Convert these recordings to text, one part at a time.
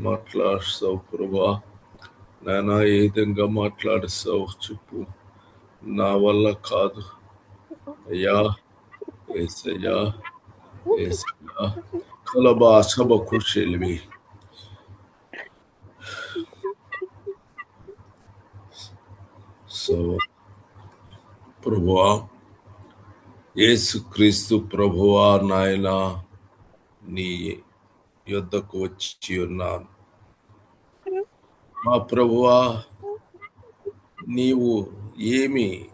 మాట్లాడుస్తావు ప్రభా నాయన ఏ విధంగా మాట్లాడుస్తావు చెప్పు నా వల్ల కాదు అయ్యా ఏసయ్యా ఏసయ్యా కలబా సభ కుషెల్వి సో ప్రభువా యేసుక్రీస్తు ప్రభువా నాయన నీ యొద్దకు వచ్చి ఉన్నాను. మా ప్రభువా నీవు ఏమి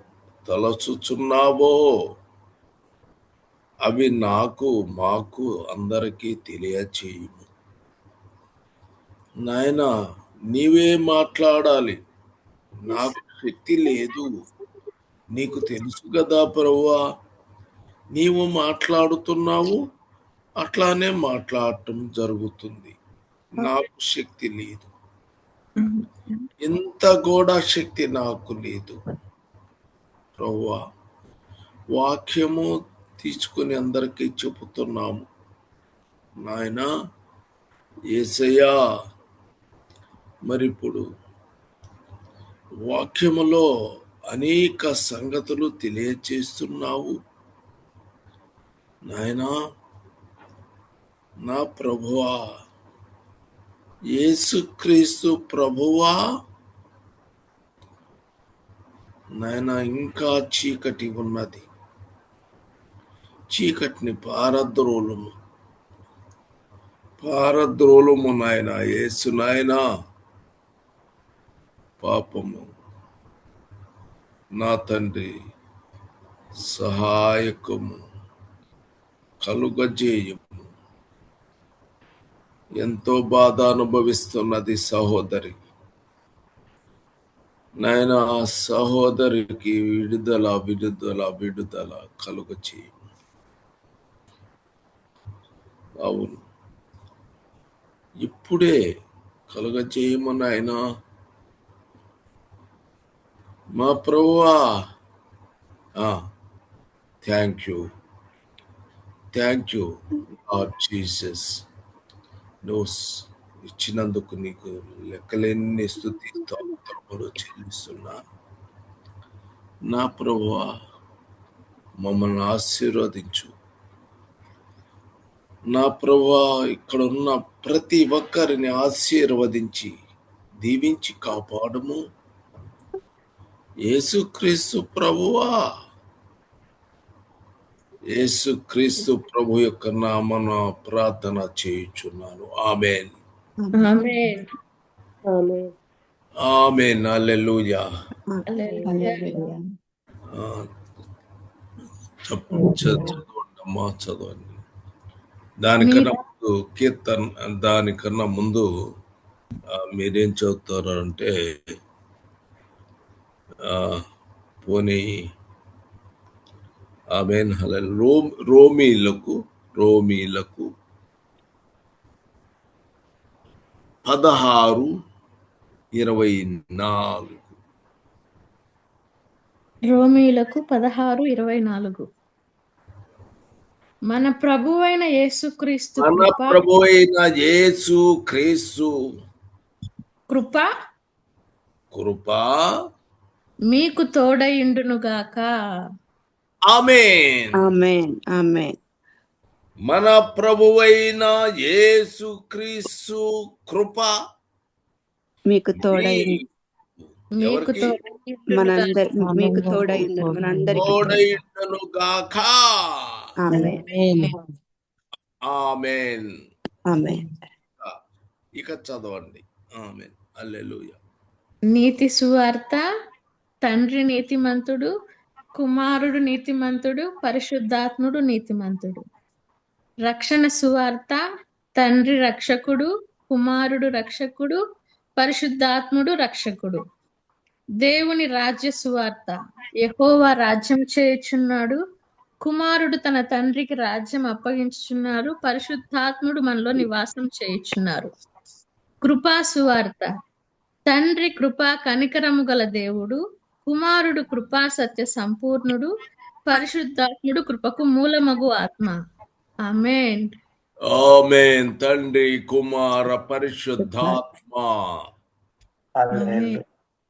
తలచుచున్నావో అవి నాకు మాకు అందరికీ తెలియచేయము. నాయన నీవే మాట్లాడాలి. నాకు శక్తి లేదు. నీకు తెలుసు కదా ప్రభువా నీవు మాట్లాడుతున్నావు. అట్లానే మాట్లాడటం జరుగుతుంది. నాకు శక్తి లేదు. ఇంత కూడా శక్తి నాకు లేదు. ప్రవ్వా వాక్యము తీసుకుని అందరికీ చెబుతున్నాము. నాయన ఏసయ్యా మరి ఇప్పుడు వాక్యములో అనేక సంగతులు తెలియచేస్తున్నావు. నాయనా నా ప్రభువా. యేసుక్రీస్తు ప్రభువా. నాయన ఇంకా చీకటి ఉన్నది. చీకటిని పారద్రోలము. పారద్రోలము నాయన యేసు నాయనా. పాపము నా తండ్రి సహాయకము కలుగజేయము. ఎంతో బాధ అనుభవిస్తున్నది సహోదరి. నాయన ఆ సహోదరికి విడుదల విడుదల విడుదల కలుగచేయము అవును. ఇప్పుడే కలుగ నాయన. మా ప్రభువా thank you. Thank you Jesus. నువ్వు ఇచ్చినందుకు నీకు లెక్కలేని స్థుతి స్తోత్రములు చెల్లిస్తున్నాను నా ప్రభు మమ్మల్ని ఆశీర్వదించు. నా ప్రభువా ఇక్కడ ఉన్న ప్రతి ఒక్కరిని ఆశీర్వదించి దీవించి కాపాడము. యేసుక్రీస్తు ప్రభువా. యేసుక్రీస్తు ప్రభు యొక్క నామన ప్రార్థన చేయుచున్నాను. Amen. Amen. Amen. Amen. Hallelujah. Hallelujah. ఆ, చెప్ప- చ- చదవండి. దానికన్నా ముందు కీర్తన్ దానికన్నా ముందు ఆ, మీరేం చదువుతారు అంటే ఆ, పోనీ ఆమెన్ హల రోమ్ రోమీలకు రోమీలకు పదహారు ఇరవై నాలుగు. రోమీలకు పదహారు ఇరవై నాలుగు. మన ప్రభువైన యేసుక్రీస్తు మన ప్రభు అయిన యేసు క్రీస్తు కృప కృప మీకు తోడయుండునుగాక. ఆమెన్. ఆమేన్ ఆమేన్. మన ప్రభువైన యేసు క్రీస్తు కృప మీకు తోడై మీకు. మనందరి మీకు తోడై ఉండను మనందరికి తోడైండును గాక. ఆమేన్. ఆమెన్. ఆమేన్. ఇక చదవండి. ఆమెన్. అల్లెలుయా నీతి సువార్త తండ్రి నీతిమంతుడు కుమారుడు నీతిమంతుడు పరిశుద్ధాత్ముడు నీతిమంతుడు. రక్షణ సువార్త తండ్రి రక్షకుడు కుమారుడు రక్షకుడు పరిశుద్ధాత్ముడు రక్షకుడు. దేవుని రాజ్య సువార్త. ఎహోవా రాజ్యం చేయుచున్నాడు. కుమారుడు తన తండ్రికి రాజ్యం అప్పగించుచున్నారు పరిశుద్ధాత్ముడు మనలో నివాసం చేయుచున్నారు. కృపా సువార్త. తండ్రి కృపా కనికరము గల దేవుడు. కుమారుడు కృపా సత్య సంపూర్ణుడు పరిశుద్ధాత్ముడు కృపకు మూలమగు ఆత్మ. ఆమెన్. ఆమెన్. తండ్రి కుమార పరిశుద్ధాత్మ.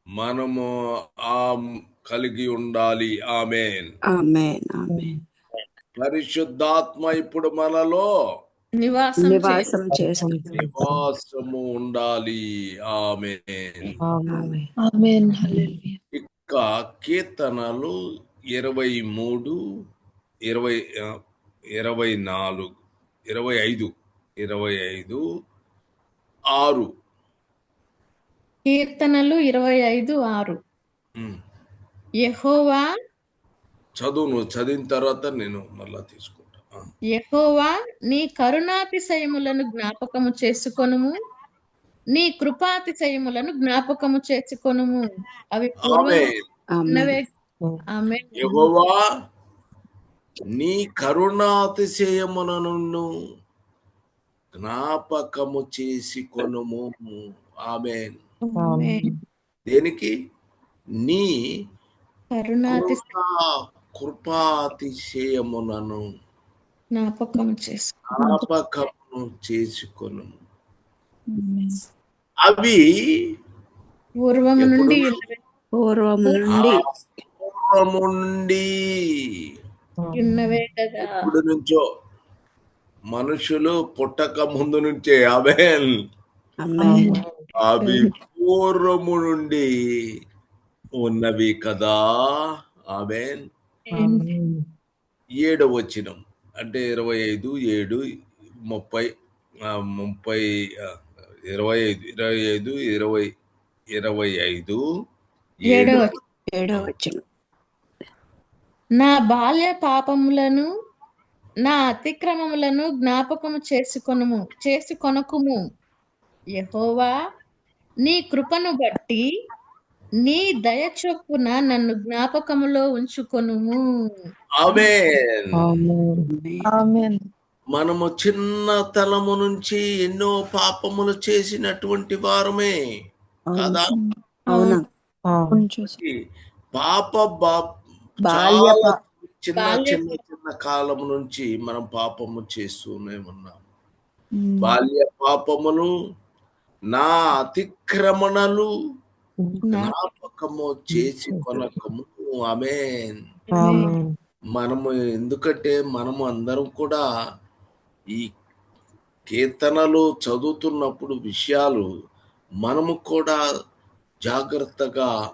మనము ఆ కలిగి ఉండాలి. ఆమెన్. పరిశుద్ధాత్మ ఇప్పుడు మనలో నివాసం నివాసము ఉండాలి. ఆమెన్. ఆమెన్. ఆమేన్. హల్లెలూయా. ఇక కీర్తనలు ఇరవై మూడు ఇరవై ఇరవై నాలుగు ఇరవై ఐదు ఇరవై ఐదు ఆరు కీర్తనలు ఇరవై ఐదు ఆరు. యెహోవా చదువు నువ్వు చదివిన తర్వాత నేను మళ్ళా తీసుకుంటా. యెహోవా నీ కరుణాతిశయములను జ్ఞాపకము చేసుకొనుము నీ కృపాతిశయములను జ్ఞాపకము చేసుకొనుము అవి ఆమె యెహోవా నీ కరుణాతిశయములను జ్ఞాపకము చేసి కొనుము ఆమెన్. దేనికి? నీ కృపాతిశయములను జ్ఞాపకము చేసు జ్ఞాపకము చేసుకొను అవి? నుండి పూర్వం నుండి. పూర్వముండి ఉన్నవే కదా. ఇప్పుడు నుంచో మనుషులు పుట్టక ముందు నుంచే. ఆమెన్. ఆమెన్. అవి పూర్వము నుండి ఉన్నవి కదా. ఆమెన్. ఏడవ వచనం. అంటే ఇరవై ఐదు ఏడు ముప్పై ముప్పై ఇరవై ఐదు ఇరవై ఐదు ఇరవై ఇరవై ఐదు ఏడు. ఏడవ వచ్చిన నా బాల్య పాపములను నా అతిక్రమములను జ్ఞాపకము చేసుకొనుము చేసుకొనకుము. యెహోవా నీ కృపను బట్టి నీ దయ చొప్పున నన్ను జ్ఞాపకములో ఉంచుకొనుము. ఆమెన్. ఆమేన్. మనము చిన్నతనము నుంచి ఎన్నో పాపములు చేసినటువంటి వారమే. కదా? పాప బాల్య చిన్న చిన్న చిన్న కాలం నుంచి మనం పాపము చేస్తూనే ఉన్నాం. బాల్య పాపములు నా అతిక్రమణలు జ్ఞాపకము చేసి కొనకము. ఆమెన్. మనము ఎందుకంటే మనము అందరం కూడా ఈ కీర్తనలు చదువుతున్నప్పుడు విషయాలు మనము కూడా జాగ్రత్తగా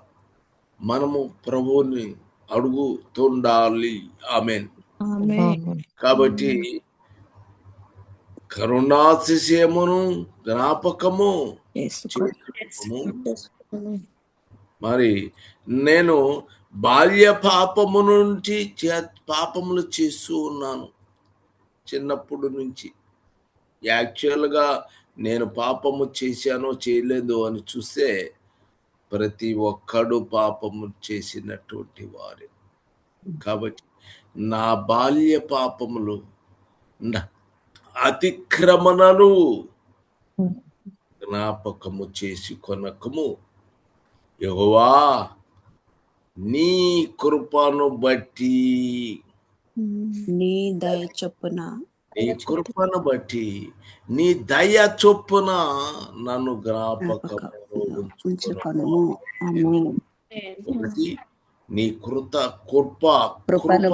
మనము ప్రభువుని అడుగుతుండాలి. ఆమెన్. ఆమేన్. కాబట్టి కరుణాతిశయమును జ్ఞాపకము. మరి నేను బాల్య పాపము నుంచి చే- పాపములు చేస్తూ ఉన్నాను. చిన్నప్పుడు నుంచి. యాక్చువల్గా నేను పాపము చేశానో చేయలేదో అని చూస్తే ప్రతి ఒక్కడు పాపము చేసినటువంటి వారే. కాబట్టి నా బాల్య పాపములు నా అతిక్రమణలు జ్ఞాపకము చేసి కొనకము. యెహోవా నీ కృపను బట్టి నీ దయ చొప్పున నీ కృపను బట్టి నీ దయ చొప్పున నన్ను ఒకటి నీ కృత కృప కృపను.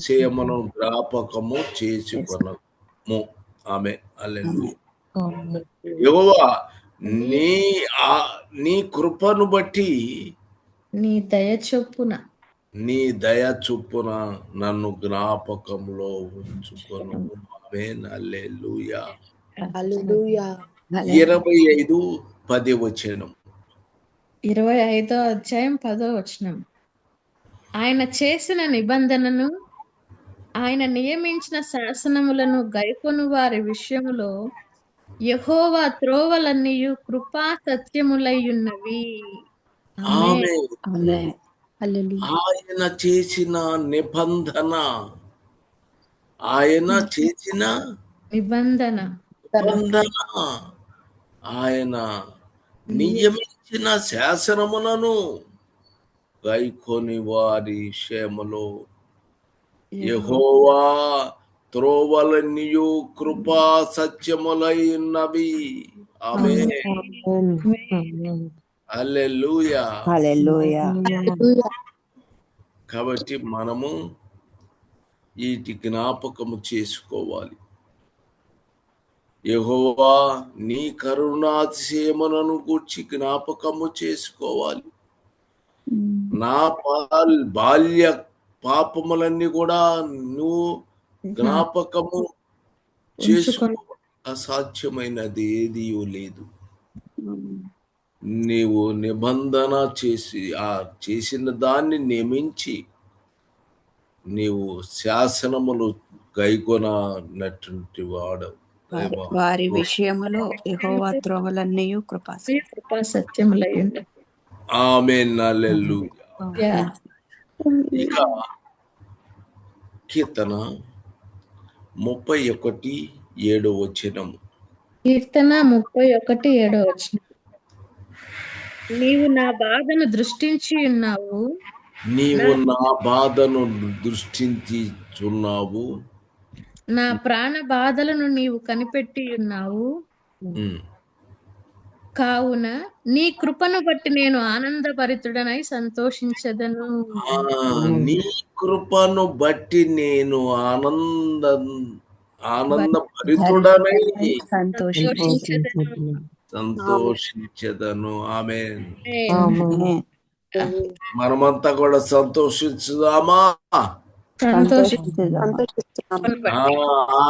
చేయమను జ్ఞాపకము చేసుకొనము. ఆమె అల్లెలు యెహోవా నీ ఆ- నీ కృపను బట్టి నీ దయ చొప్పున నీ దయ చొప్పున నన్ను జ్ఞాపకంలో ఉంచుకొను. ఆమేన్. హల్లెలూయా. హల్లెలూయా. ఇరవై ఐదు పది వచనం. ఇరవై ఐదో అధ్యాయం పదో వచనం. ఆయన చేసిన నిబంధనను ఆయన నియమించిన శాసనములను గైకొను వారి విషయములో యెహోవా త్రోవలన్నీయు కృపా సత్యములై ఉన్నవి. ఆయన చేసిన నిబంధన. ఆయన చేసిన నిబంధన. నిబంధన. ఆయన నియమించిన శాసనములను గైకొని వారి క్షేమలో. యెహోవా. త్రోవలనియు కృపా సత్యములై ఉన్నవి ఆమె హల్లెలూయా. హల్లెలూయా. కాబట్టి మనము వీటి జ్ఞాపకము చేసుకోవాలి. యెహోవా నీ కరుణాతిశయములను గూర్చి జ్ఞాపకము చేసుకోవాలి. నా బాల్ బాల్య పాపములన్నీ కూడా నువ్వు జ్ఞాపకము చేసుకో అసాధ్యమైనది ఏది లేదు నీవు నిబంధన చేసి ఆ చేసిన దాన్ని నియమించి నీవు శాసనములు గైకొనటువంటి వాడు వారి- విషయములో యెహోవా త్రోవలన్నీ కృపా కృపా సత్యములై ఆమె నల్లెల్లు. ఇక కీర్తన ముప్పై ఒకటి ఏడు వచ్చినము కీర్తన ముప్పై ఒకటి ఏడో వచ్చిన నీవు నా బాధను దృష్టించి ఉన్నావు. నీవు నా బాధను దృష్టించుచున్నావు నా ప్రాణ బాధలను నీవు కనిపెట్టి ఉన్నావు. కావున నీ కృపను బట్టి నేను ఆనందభరితుడనై సంతోషించదను. ఆ, నీ కృపను బట్టి నేను ఆనంద ఆనంద భరితుడనై సంతోషించదను. సంతోషించదను. ఆమె ఆమేన్. మనమంతా కూడా సంతోషించుదామా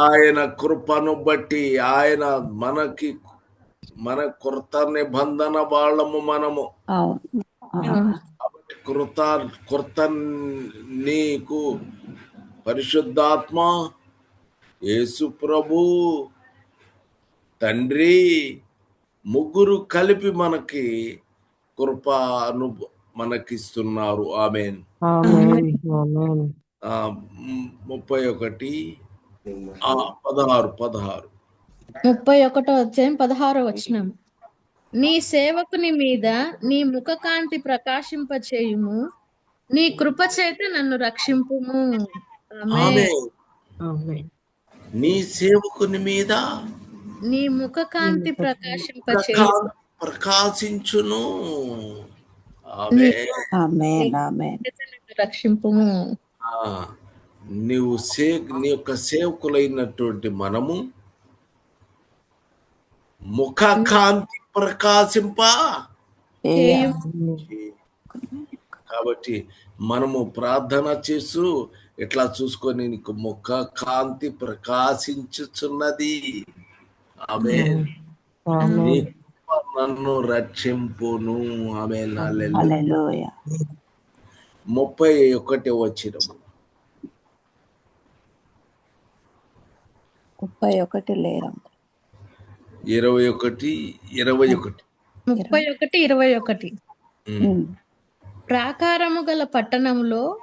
ఆయన కృపను బట్టి ఆయన మనకి మన కృత నిబంధన వాళ్ళము మనము. కృత కృత నీకు పరిశుద్ధాత్మ యేసు ప్రభు తండ్రి ముగ్గురు కలిపి మనకి కృపను మనకిస్తున్నారు. ఆమెన్. ఆ, మ్, ముప్పై ఒకటి పదహారు పదహారు. ముప్పై ఒకటో అధ్యాయం పదహారో వచనం. నీ సేవకుని మీద నీ ముఖ కాంతి ప్రకాశింపచేయుము. నీ కృప చేత నన్ను రక్షింపుము. ఆమేన్. ఆమె నీ సేవకుని మీద నీ ముఖ కాంతి ప్రకాశింపచేయు. ప్రకా- ప్రకాశించును. ఆమె ఆమేన్. ఆమేన్ నన్ను రక్షింపుము. నీవు సే నీ యొక్క సేవకులైనటువంటి మనము ముఖ కాంతి ప్రకాశింప కాబట్టి మనము ప్రార్థన చేస్తూ ఇట్లా చూసుకొని నీకు ముఖ కాంతి ప్రకాశించుచున్నది. ఆమె నన్ను రక్షింపును. ఆమె హల్లెలూయా. ముప్పై ఒకటి వచ్చినము. ముప్పై ఒకటి లేరం ఇరవై ఒకటి ఇరవై ఒకటి. ముప్పై ఒకటి ఇరవై ఒకటి. ప్రాకారము గల పట్టణంలో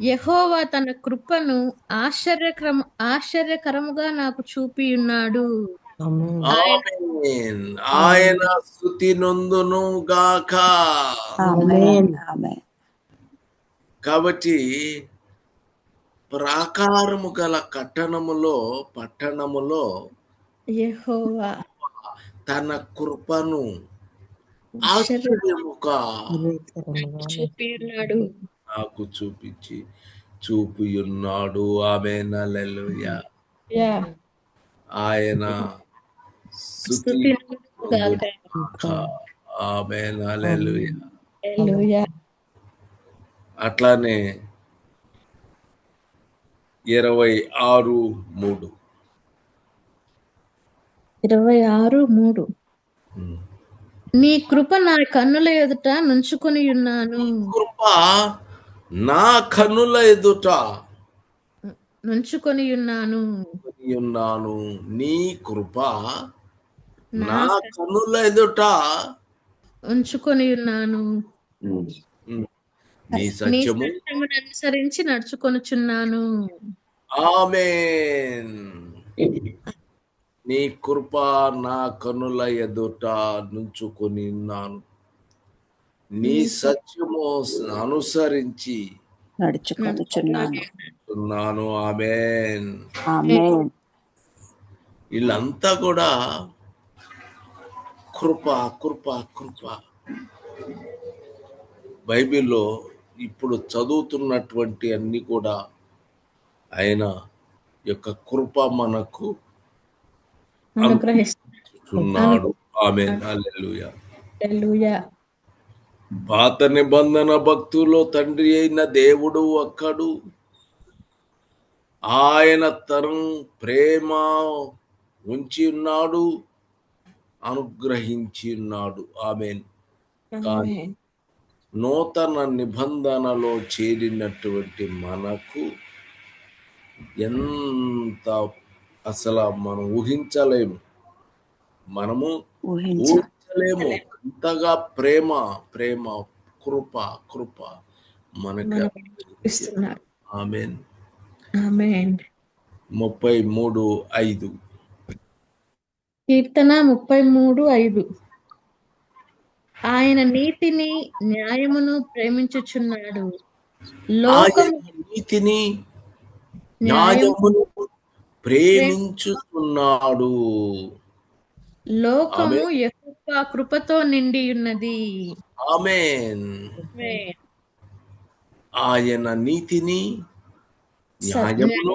యెహోవా తన కృపను ఆశ్చర్యక్రమ ఆశ్చర్యకరముగా నాకు చూపి ఉన్నాడు. ఆయన స్థుతి నొందును గాక. కాబట్టి ప్రాకారము గల కట్టణములో పట్టణములో తన కృపను ఆశ్చర్యముగా నాకు చూపించి చూపి ఉన్నాడు ఆమె నల్లెలుయ యా. ఆయన అట్లానే ఇరవై ఆరు మూడు ఇరవై ఆరు మూడు. నీ కృప నా కన్నుల ఎదుట నుంచుకొని ఉన్నాను. కృప నా కన్నుల ఎదుట నుంచుకొని ఉన్నాను. ఉన్నాను. నీ కృప నా నా కన్నుల ఎదుట ఉంచుకొని ఉన్నాను. నీ సత్యము సత్యమును అనుసరించి నడుచుకొనుచున్నాను. ఆమేన్. నీ కృప నా కనుల ఎదుట నుంచుకొని ఉన్నాను. నీ సత్యము అనుసరించి నడుచుకొనుచున్నాను. ఆమేన్. వీళ్ళంతా కూడా కృప కృప కృప. బైబిల్లో ఇప్పుడు చదువుతున్నటువంటి అన్ని కూడా ఆయన యొక్క కృప మనకు అనుగ్రహిస్తున్నాడు. ఆమె. పాత నిబంధన భక్తులో తండ్రి అయిన దేవుడు ఒక్కడు. ఆయన తరం ప్రేమ ఉంచి ఉన్నాడు. అనుగ్రహించి ఉన్నాడు ఆమెన్. కానీ. నూతన నిబంధనలో చేరినటువంటి మనకు ఎంత అసలు మనం ఊహించలేము. మనము ఊహించ ఊహించలేము. అంతగా ప్రేమ ప్రేమ కృప కృప మనకి ఆమేన్. ముప్పై మూడు ఐదు. కీర్తన ముప్పై మూడు ఐదు. ఆయన నీతిని న్యాయమును ప్రేమించుచున్నాడు. నీతిని న్యాయం న్యాయమును ప్రేమించుతున్నాడు లోకము. యెహోవా కృపతో నిండి ఉన్నది ఆమెన్. ఆయన నీతిని న్యాయమును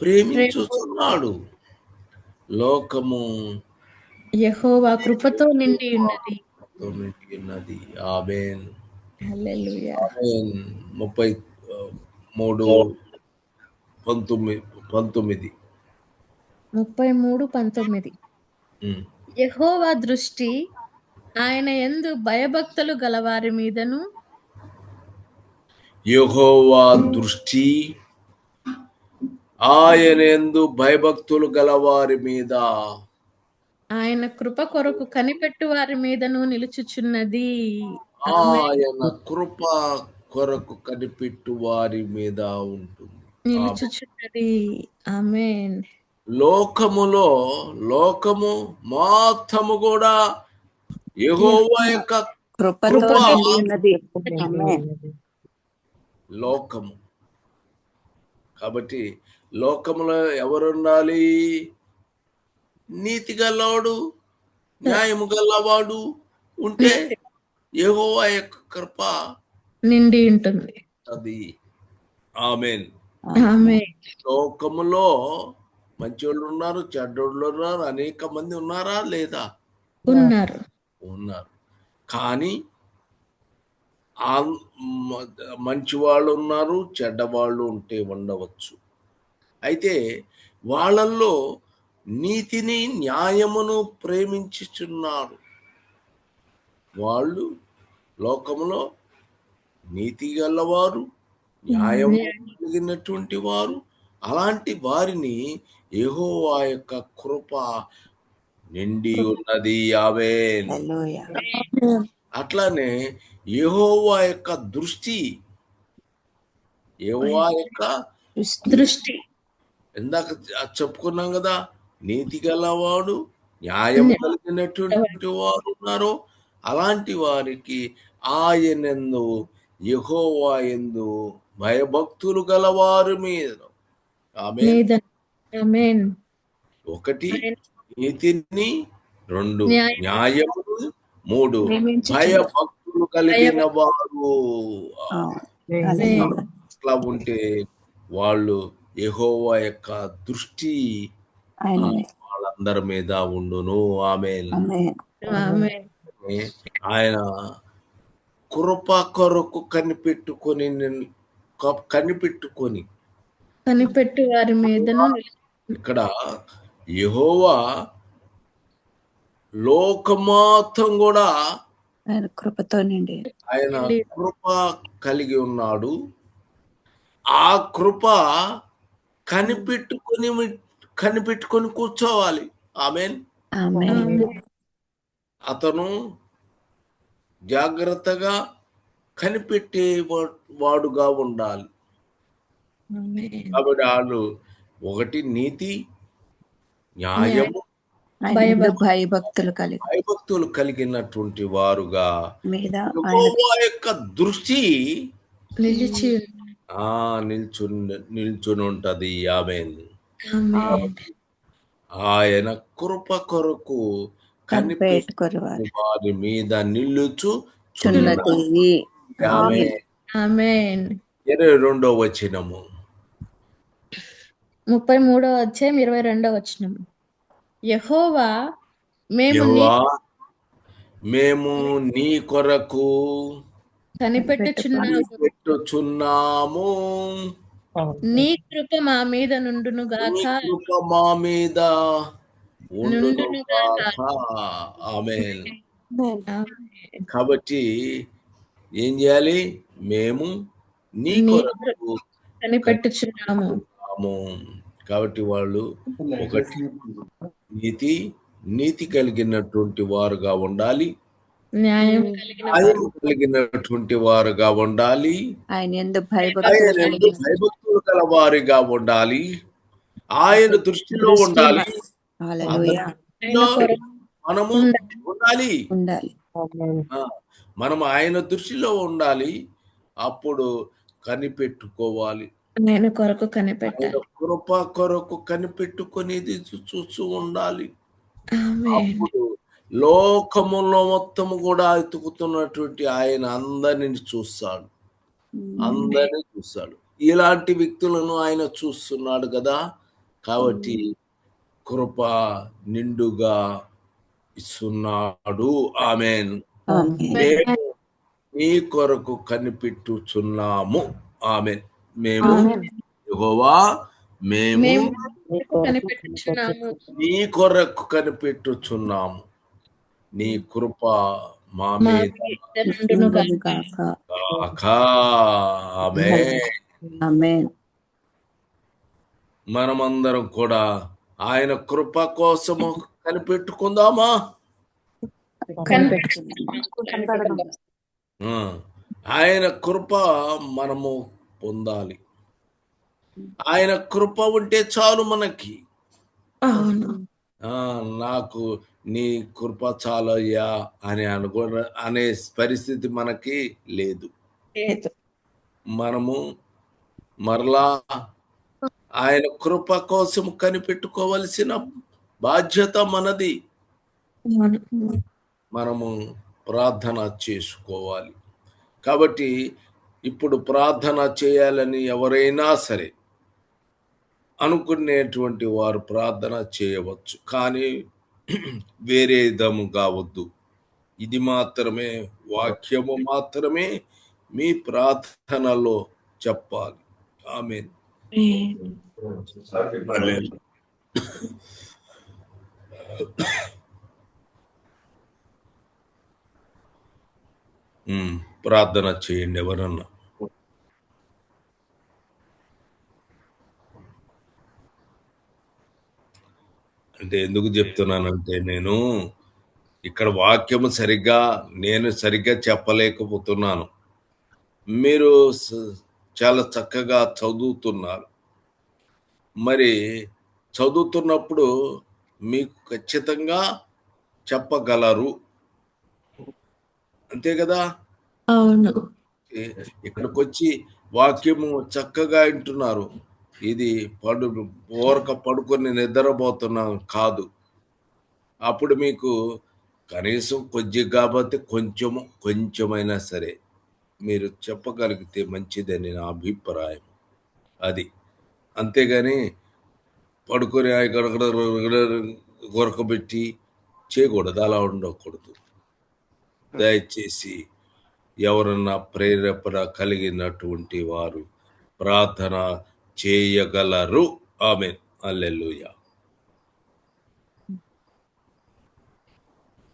ప్రేమించుతున్నాడు లోకము యెహోవా కృపతో నిండి ఉన్నది. నిండి ఉన్నది. ఆమెన్. ముప్పై మూడు పంతొమ్మిది పంతొమ్మిది. ముప్పై మూడు పంతొమ్మిది. యెహోవా దృష్టి ఆయన యందు భయభక్తులు గలవారి మీదను యెహోవా దృష్టి ఆయన ఎందు భయభక్తులు గలవారి మీద. ఆయన కృప కొరకు కనిపెట్టు వారి మీదను నిలుచుచున్నది. ఆయన కృప కొరకు కనిపెట్టు వారి మీద ఉంటుంది. నిలుచుచున్నది. ఆమేన్. లోకములో లోకము మొత్తము కూడా యెహోవా యొక్క కృప. లోకము. కాబట్టి లోకములో ఎవరుండాలి? నీతి గలవాడు న్యాయము గలవాడు ఉంటే యెహోవా యొక్క కృప నిండి ఉంటుంది. అది. ఆమెన్. లోకములో మంచోళ్ళు ఉన్నారు చెడ్డోళ్ళు ఉన్నారు అనేక మంది ఉన్నారా లేదా? ఉన్నారు. ఉన్నారు. కానీ ఆ మంచి వాళ్ళు ఉన్నారు చెడ్డవాళ్ళు ఉంటే ఉండవచ్చు. అయితే వాళ్ళల్లో నీతిని న్యాయమును ప్రేమించుచున్నారు. వాళ్ళు లోకములో నీతి గలవారు న్యాయము కలిగినటువంటి వారు. అలాంటి వారిని యెహోవా యొక్క కృప నిండి ఉన్నది. హల్లెలూయా. అట్లానే యెహోవా యొక్క దృష్టి యెహోవా యొక్క దృష్టి. ఇందాక చెప్పుకున్నాం కదా నీతి గలవాడు న్యాయం. కలిగినటువంటి వారు ఉన్నారో. అలాంటి వారికి ఆయనందు యెహోవా ఎందు భయభక్తులు గలవారి మీద ఒకటి నీతిని. రెండు న్యాయం. న్యాయము మూడు. భయభక్తులు కలిగిన వారు. అట్లా ఉంటే వాళ్ళు యెహోవా యొక్క దృష్టి ఆయన వాళ్ళందరి మీద ఉండును. ఆమె ఆమేన్. ఆమేన్. ఆయన కృప కొరకు కనిపెట్టుకొని కనిపెట్టుకొని కనిపెట్టు వారి మీదను నిలుచు- ఇక్కడ యెహోవా లోకమాతం కూడా ఆయన కృపతో నిండి. ఆయన కృప కలిగి ఉన్నాడు. ఆ కృప కనిపెట్టుకొని కనిపెట్టుకొని కూర్చోవాలి. ఆమెన్. అతను జాగ్రత్తగా కనిపెట్టే వాడుగా ఉండాలి. ఆమేన్. కాబట్టి వాళ్ళు ఒకటి నీతి న్యాయము భయభక్తులు కలిగి. భయభక్తులు కలిగినటువంటి వారుగా మీద ఆయన యెహోవా యొక్క దృష్టి నిలిచి ఆ నిల్చుని నిల్చుని ఉంటది ఆమెన్. ఆమేన్. ఆయన కృప కొరకు వారి. మీద నిల్లుచు చున్నది. ఆమె ఆమేన్. ఇరవై రెండో వచనము. ముప్పై మూడో అధ్యాయం ఇరవై రెండో వచనం. యహోవా మేము నీ యెహోవా మేము నీ కొరకు కనిపెట్టుచున్నాము. పెట్టుచున్నాము నీ కృప మా మీద నుండును గాక. కృప మా మీద నుండును గాక. ఆమేన్. కాబట్టి ఏం చేయాలి? మేము నీ కొరకు కనిపెట్టుచున్నాము. కాబట్టి వాళ్ళు ఒకటి నీతి నీతి కలిగినటువంటి వారుగా ఉండాలి. న్యాయం కలిగిన న్యాయం కలిగినటువంటి వారుగా ఉండాలి. ఆయన ఎందు భయభక్తులు గల వారిగా ఉండాలి. ఆయన దృష్టిలో ఉండాలి. మనము ఉండాలి. ఉండాలి. మనం ఆయన దృష్టిలో ఉండాలి. అప్పుడు కనిపెట్టుకోవాలి. ఆయన కొరకు కనిపెట్టాలి. కృప కొరకు కనిపెట్టుకునేది చూస్తూ ఉండాలి. ఆమేన్. అప్పుడు లోకములో మొత్తము కూడా ఎతుకుతున్నటువంటి ఆయన అందరిని చూస్తాడు. అందరిని చూస్తాడు. ఇలాంటి వ్యక్తులను ఆయన చూస్తున్నాడు కదా. కాబట్టి కృప నిండుగా ఇస్తున్నాడు. ఆమెన్. మేము మీ కొరకు కనిపెట్టుచున్నాము. ఆమెన్. మేము యెహోవా మేము నీ కొరకు కనిపెట్టుచున్నాము. నీ కృప మా మీద మనమందరం కూడా ఆయన కృప కోసము కనిపెట్టుకుందామా? ఆయన కృప మనము పొందాలి. ఆయన కృప ఉంటే చాలు మనకి. అవును. నాకు నీ కృప చాలయ్యా అని అనుకో అనే పరిస్థితి మనకి లేదు. మనము మరలా ఆయన కృప కోసం కనిపెట్టుకోవలసిన బాధ్యత మనది. మనము ప్రార్థన చేసుకోవాలి. కాబట్టి ఇప్పుడు ప్రార్థన చేయాలని ఎవరైనా సరే అనుకునేటువంటి వారు ప్రార్థన చేయవచ్చు. కానీ వేరే విధము కావద్దు. ఇది మాత్రమే వాక్యము మాత్రమే మీ ప్రార్థనలో చెప్పాలి. ఆమె ప్రార్థన చేయండి ఎవరన్నా. అంటే ఎందుకు చెప్తున్నానంటే నేను ఇక్కడ వాక్యము సరిగ్గా నేను సరిగ్గా చెప్పలేకపోతున్నాను. మీరు చాలా చక్కగా చదువుతున్నారు. మరి చదువుతున్నప్పుడు మీకు ఖచ్చితంగా చెప్పగలరు. అంతే కదా? ఇక్కడికి వచ్చి వాక్యము చక్కగా వింటున్నారు. ఇది పడు ఓరక పడుకొని నిద్రపోతున్నాం కాదు. అప్పుడు మీకు కనీసం కొద్ది కాబట్టి కొంచెం కొంచెమైనా సరే మీరు చెప్పగలిగితే మంచిదని నా అభిప్రాయం. అది. అంతేగాని పడుకొని గొరకబెట్టి చేయకూడదు. అలా ఉండకూడదు. దయచేసి ఎవరన్నా ప్రేరేపణ కలిగినటువంటి వారు ప్రార్థన చేయగలరు. ఆమె అల్లెలుయ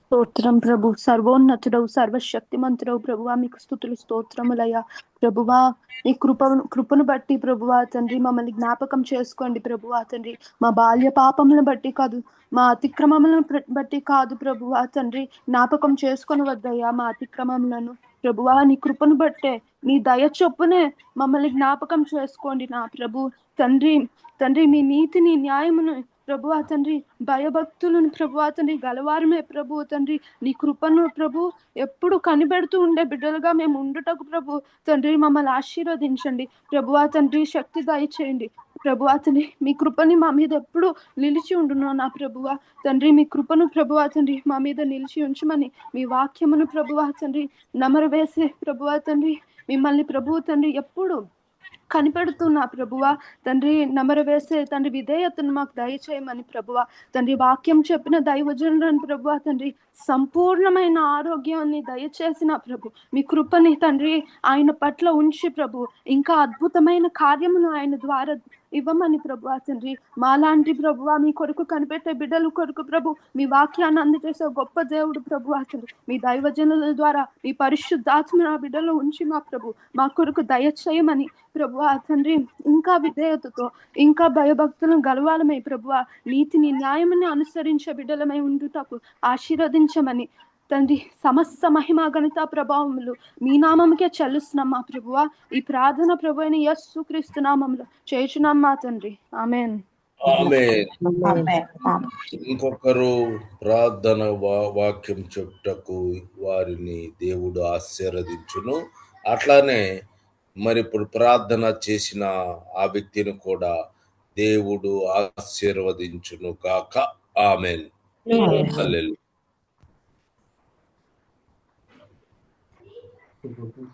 స్తోత్రం ప్రభు. సర్వోన్నతుడవు సర్వశక్తిమంతుడవు ప్రభువా మీకు స్థుతులు స్తోత్రములయ్యా. ప్రభువా మీ కృపను కృపను బట్టి ప్రభువా తండ్రి మమ్మల్ని జ్ఞాపకం చేసుకోండి ప్రభువా తండ్రి. మా బాల్య పాపములను బట్టి కాదు మా అతిక్రమములను బట్టి కాదు ప్రభువా తండ్రి. జ్ఞాపకం చేసుకొని వద్దయ్యా మా అతిక్రమములను. ప్రభువా నీ కృపను బట్టే నీ దయ చొప్పునే మమ్మల్ని జ్ఞాపకం చేసుకోండి నా ప్రభు. తండ్రి తండ్రి మీ నీతిని న్యాయమును ప్రభువా తండ్రి భయభక్తులను ప్రభువా తండ్రి గలవారమే ప్రభు తండ్రి నీ కృపను ప్రభు ఎప్పుడు కనిపెడుతూ ఉండే బిడ్డలుగా మేము ఉండుటకు ప్రభు తండ్రి మమ్మల్ని ఆశీర్వదించండి. ప్రభువా తండ్రి శక్తి దయచేయండి. ప్రభు తండ్రి మీ కృపని మా మీద ఎప్పుడు నిలిచి ఉండును నా ప్రభువా. తండ్రి మీ కృపను ప్రభు తండ్రి మా మీద నిలిచి ఉంచమని మీ వాక్యమును ప్రభువా తండ్రి నమరు వేసే ప్రభువ తండ్రి. మిమ్మల్ని ప్రభువు తండ్రి ఎప్పుడు కనిపెడుతున్నా ప్రభువ. తండ్రి నమరు వేసే తండ్రి విధేయతను మాకు దయచేయమని ప్రభువ. తండ్రి వాక్యం చెప్పిన దైవజనులను ప్రభువ తండ్రి సంపూర్ణమైన ఆరోగ్యాన్ని దయచేసిన ప్రభు. మీ కృపని తండ్రి ఆయన పట్ల ఉంచి ప్రభు. ఇంకా అద్భుతమైన కార్యమును ఆయన ద్వారా ఇవ్వమని ప్రభు తండ్రి మాలాంటి ప్రభువా మీ కొరకు కనిపెట్టే బిడ్డలు కొరకు ప్రభు మీ వాక్యాన్ని అందజేసే గొప్ప దేవుడు ప్రభు తండ్రి మీ దైవజనుల ద్వారా మీ పరిశుద్ధాత్మ నా బిడ్డలు ఉంచి మా ప్రభు మా కొరకు దయచేయమని ప్రభు తండ్రి ఇంకా విధేయతతో ఇంకా భయభక్తులను గలవాలమై ప్రభు నీతిని న్యాయమని అనుసరించే బిడ్డలమై ఉండుటకు ఆశీర్వదించమని తండ్రి సమస్త మహిమ ఘనత ప్రభావములు మీ నామముకే చెల్లిస్తున్నాం మా ప్రభువ. ఈ ప్రార్థన ప్రభు అయిన యస్సు క్రీస్తు నామములు చేయుచున్నాం మా తండ్రి. ఆమెన్. ఆమె ఆమేన్. ఆమేన్. ఇంకొకరు ప్రార్థన వా- వాక్యం చెప్పుటకు వారిని దేవుడు ఆశీర్వదించును. అట్లానే మరి ఇప్పుడు ప్రార్థన చేసిన ఆ వ్యక్తిని కూడా దేవుడు ఆశీర్వదించును కాక ఆమెన్. другую